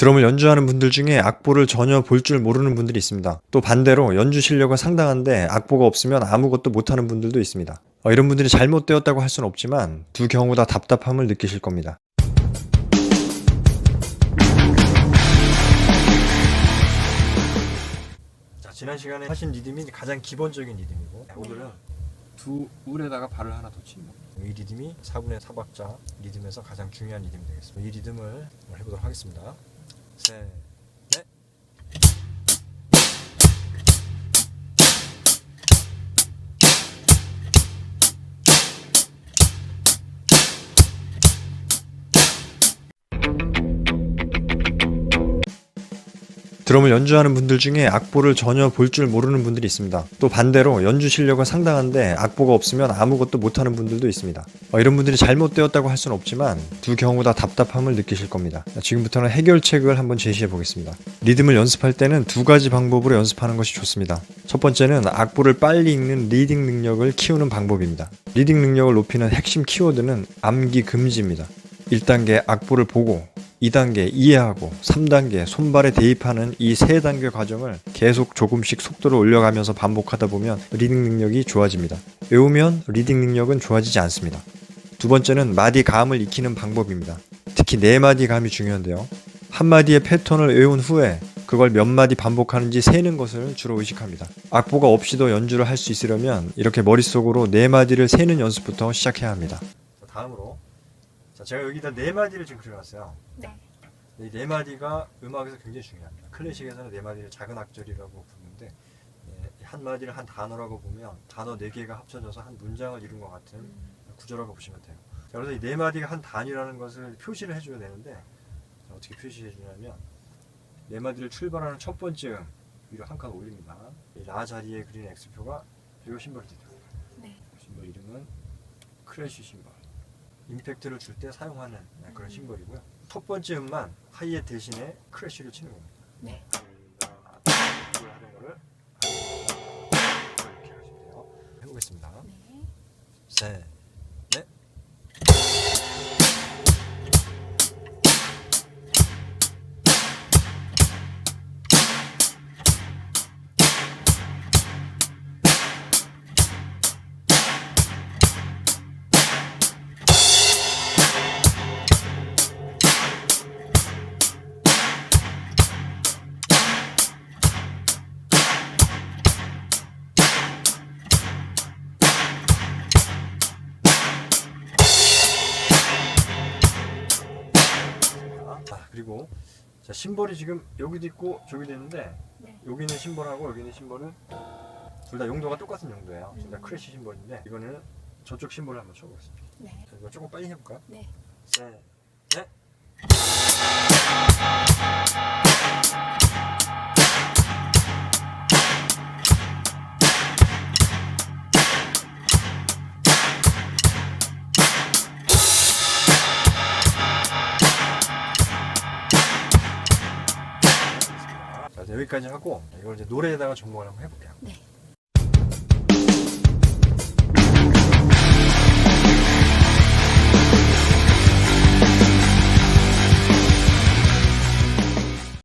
드럼을 연주하는 분들 중에 악보를 전혀 볼 줄 모르는 분들이 있습니다. 또 반대로 연주 실력은 상당한데 악보가 없으면 아무것도 못하는 분들도 있습니다. 어, 이런 분들이 잘못되었다고 할 수는 없지만 두 경우 다 답답함을 느끼실 겁니다. 자, 지난 시간에 하신 리듬이 가장 기본적인 리듬이고 오늘은 두 울에다가 발을 하나 더 치는 겁니다. 이 리듬이 4분의 4박자 리듬에서 가장 중요한 리듬이 되겠습니다. 이 리듬을 해보도록 하겠습니다. 셋, 드럼을 연주하는 분들 중에 악보를 전혀 볼 줄 모르는 분들이 있습니다. 또 반대로 연주 실력은 상당한데 악보가 없으면 아무것도 못하는 분들도 있습니다. 어, 이런 분들이 잘못되었다고 할 수는 없지만 두 경우 다 답답함을 느끼실 겁니다. 지금부터는 해결책을 한번 제시해 보겠습니다. 리듬을 연습할 때는 두 가지 방법으로 연습하는 것이 좋습니다. 첫 번째는 악보를 빨리 읽는 리딩 능력을 키우는 방법입니다. 리딩 능력을 높이는 핵심 키워드는 암기 금지입니다. 1단계 악보를 보고 2단계 이해하고 3단계 손발에 대입하는 이 세 단계 과정을 계속 조금씩 속도를 올려가면서 반복하다 보면 리딩 능력이 좋아집니다. 외우면 리딩 능력은 좋아지지 않습니다. 두 번째는 마디 감을 익히는 방법입니다. 특히 네 마디 감이 중요한데요. 한 마디의 패턴을 외운 후에 그걸 몇 마디 반복하는지 세는 것을 주로 의식합니다. 악보가 없이도 연주를 할 수 있으려면 이렇게 머릿속으로 네 마디를 세는 연습부터 시작해야 합니다. 다음으로 자, 제가 여기다 네 마디를 지금 그려놨어요. 네. 이 네 마디가 음악에서 굉장히 중요합니다. 클래식에서는 네 마디를 작은 악절이라고 부르는데 예, 한 마디를 한 단어라고 보면 단어 네 개가 합쳐져서 한 문장을 이룬 것 같은 구조라고 보시면 돼요. 자, 그래서 이 네 마디가 한 단위라는 것을 표시를 해줘야 되는데 자, 어떻게 표시해 주냐면 네 마디를 출발하는 첫 번째 음 위로 한 칸 올립니다. 이라 자리에 그린 X표가 이 심벌이 됩니다. 네. 심벌 이름은 크래쉬 심벌. 임팩트를 줄 때 사용하는 그런 심벌이고요. 첫 번째 음만 하이햇 대신에 크래쉬를 치는 겁니다. 네. 이걸 하는 거를 이렇게 하시면 돼요. 해보겠습니다. 네. 셋, 그리고 자, 심벌이 지금 여기도 있고 저기도 있는데 네. 여기 있는 심벌하고 여기 있는 심벌은 둘 다 용도가 똑같은 용도예요. 둘 다 음. 크래쉬 심벌인데 이거는 저쪽 심벌을 한번 쳐보겠습니다. 네. 자, 이거 조금 빨리 해볼까요? 네. 셋, 넷. 여기까지 하고 이걸 이제 노래에다가 접목을 한번 해볼게요. 네.